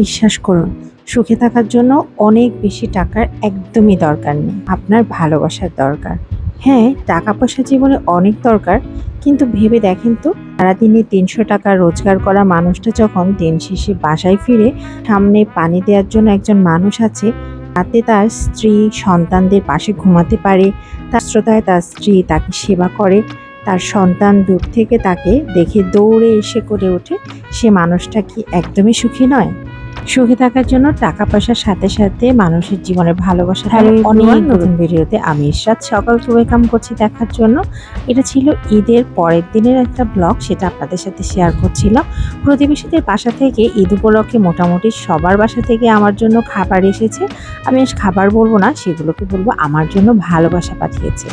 বিশ্বাস করুন, সুখে থাকার জন্য অনেক বেশি টাকার একদমই দরকার নেই। আপনার ভালোবাসার দরকার। হ্যাঁ টাকা পয়সা জীবনে অনেক দরকার, কিন্তু ভেবে দেখেন তো, সারাদিনে তিনশো টাকা রোজগার করা মানুষটা যখন দিন শেষে বাসায় ফিরে সামনে পানি দেওয়ার জন্য একজন মানুষ আছে, তাতে তার স্ত্রী সন্তানদের পাশে ঘুমাতে পারে, তার শ্রোতায় তার স্ত্রী তাকে সেবা করে, তার সন্তান দূর থেকে তাকে দেখে দৌড়ে এসে করে ওঠে, সে মানুষটা কি একদমই সুখী নয়? সুখী থাকার জন্য টাকা পয়সার সাথে সাথে মানুষের জীবনের ভালোবাসা থাকে অনেক নতুন ভিডিওতে আমি ইশরাত। সকালকে ওয়েলকাম করছি দেখার জন্য। এটা ছিল ঈদের পরের দিনের একটা ব্লগ সেটা আপনাদের সাথে শেয়ার করছিলাম। প্রতিবেশীদের বাসা থেকে ঈদ উপলক্ষে মোটামুটি সবার বাসা থেকে আমার জন্য খাবার এসেছে। আমি খাবার বলব না সেগুলোকে বলব আমার জন্য ভালোবাসা পাঠিয়েছে।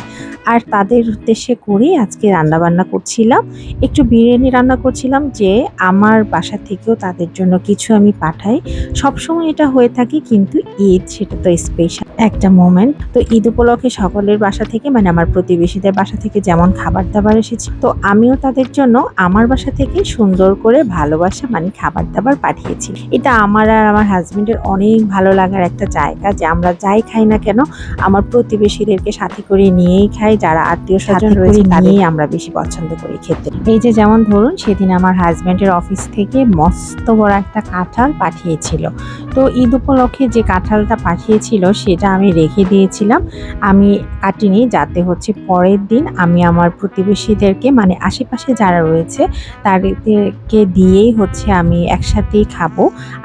আর তাদের উদ্দেশ্যে করেই আজকে রান্না বান্না করছিলাম। একটু বিরিয়ানি রান্না করছিলাম যে আমার বাসা থেকেও তাদের জন্য কিছু আমি পাঠাই। সবসময় এটা হয়ে থাকে কিন্তু ঈদ সেটা তো স্পেশাল একটা মোমেন্ট তো ঈদ উপলক্ষে সকলের বাসা থেকে মানে আমার প্রতিবেশীদের বাসা থেকে যেমন খাবার দাবার এসেছে, তো আমিও তাদের জন্য আমার বাসা থেকে সুন্দর করে ভালোবাসা মানে খাবার দাবার পাঠিয়েছি। এটা আমার আর আমার হাজব্যান্ডের অনেক ভালো লাগার একটা জায়গা যে আমরা যাই খাই না কেন, আমার প্রতিবেশীদেরকে সাথে করে নিয়েই খাই। যারা আত্মীয় স্বজন রয়েছে তাদেরই আমরা বেশি পছন্দ করি খেতে। এই যে যেমন ধরুন সেদিন আমার হাজব্যান্ডের অফিস থেকে মস্ত বড় একটা কাঁঠাল পাঠিয়েছিল। তো ঈদ উপলক্ষে যে কাঁঠালটা পাঠিয়েছিল সেটা আমি রেখে দিয়েছিলাম। আমি কাটিনি যাতে হচ্ছে পরের দিন আমি আমার প্রতিবেশীদেরকে মানে আশেপাশে যারা রয়েছে তাদেরকে দিয়েই হচ্ছে আমি একসাথেই খাব।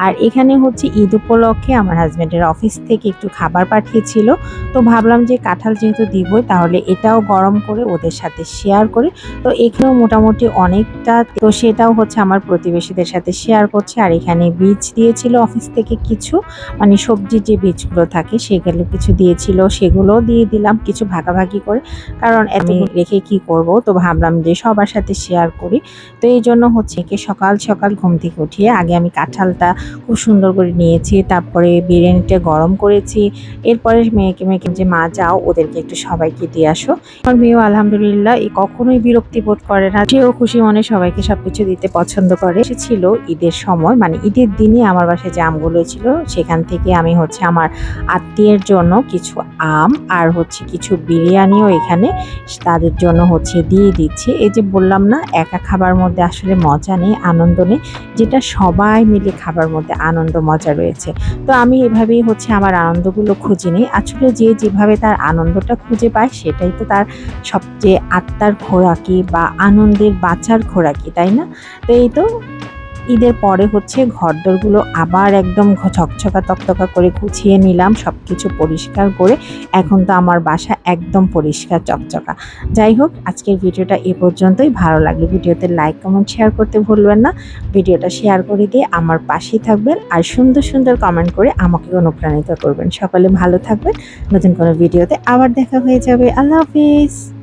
আর এখানে হচ্ছে ঈদ উপলক্ষে আমার হাজব্যান্ডের অফিস থেকে একটু খাবার পাঠিয়েছিল। তো ভাবলাম যে কাঁঠাল যেহেতু দিবই তাহলে এটাও গরম করে ওদের সাথে শেয়ার করি। তো এখানেও মোটামুটি অনেকটা তো সেটাও হচ্ছে আমার প্রতিবেশীদের সাথে শেয়ার করছে। আর এখানে বীজ দিয়েছিল অফিস থেকে কিছু মানে সবজির যে বীজগুলো থাকে সেগুলো কিছু দিয়েছিল সেগুলোও দিয়ে দিলাম কিছু ভাগাভাগি করে। কারণ আমি রেখে কি করব? তো ভাবলাম যে সবার সাথে শেয়ার করি। তো এই জন্য হচ্ছে কি সকাল সকাল ঘুম থেকে উঠিয়ে আগে আমি কাঁঠালটা খুব সুন্দর করে নিয়েছি তারপরে বিরিয়ানিটা গরম করেছি। এরপরে মেয়েকে মেয়েকে যে মা যাও ওদেরকে একটু সবাইকে দিয়ে আসো। আমার মেয়েও আলহামদুলিল্লাহ এই কখনোই বিরক্তি বোধ করে না। সেও খুশি মনে সবাইকে সবকিছু দিতে পছন্দ করে। সে ছিল ঈদের সময় মানে ঈদের দিনে আমার বাসায় যে আমগুলো ছিল, সেখান থেকে আমি হচ্ছে আমার আত্মীয়ের জন্য কিছু আম আর হচ্ছে কিছু বিরিয়ানিও এখানে তাদের জন্য হচ্ছে দিয়ে দিচ্ছি। এই যে বললাম না, একা খাবার মধ্যে আসলে মজা নেই, আনন্দ নেই, যেটা সবাই মিলে খাবার মধ্যে আনন্দ, মজা রয়েছে। তো আমি এভাবেই হচ্ছে আমার আনন্দগুলো খুঁজে নিই। আসলে যে যেভাবে তার আনন্দটা খুঁজে পায়, সেটাই তার সবচেয়ে আত্মার খোরাকি বা আনন্দের বাঁচার খোরাকি তাই না? তো এই তো ঈদের পরে হচ্ছে ঘরদোরগুলো আবার একদম ঝকঝকা তকতকা করে গুছিয়ে নিলাম সব কিছু পরিষ্কার করে। এখন তো আমার বাসা একদম পরিষ্কার, চকচকা। যাই হোক, আজকের ভিডিওটা এ পর্যন্তই। ভালো লাগলে ভিডিওতে লাইক, কমেন্ট, শেয়ার করতে ভুলবেন না। ভিডিওটা শেয়ার করে দিয়ে আমার পাশেই থাকবেন আর সুন্দর সুন্দর কমেন্ট করে আমাকে অনুপ্রাণিত করবেন। সকলে ভালো থাকবেন। নতুন কোনো ভিডিওতে আবার দেখা হয়ে যাবে। আল্লাহ হাফিজ।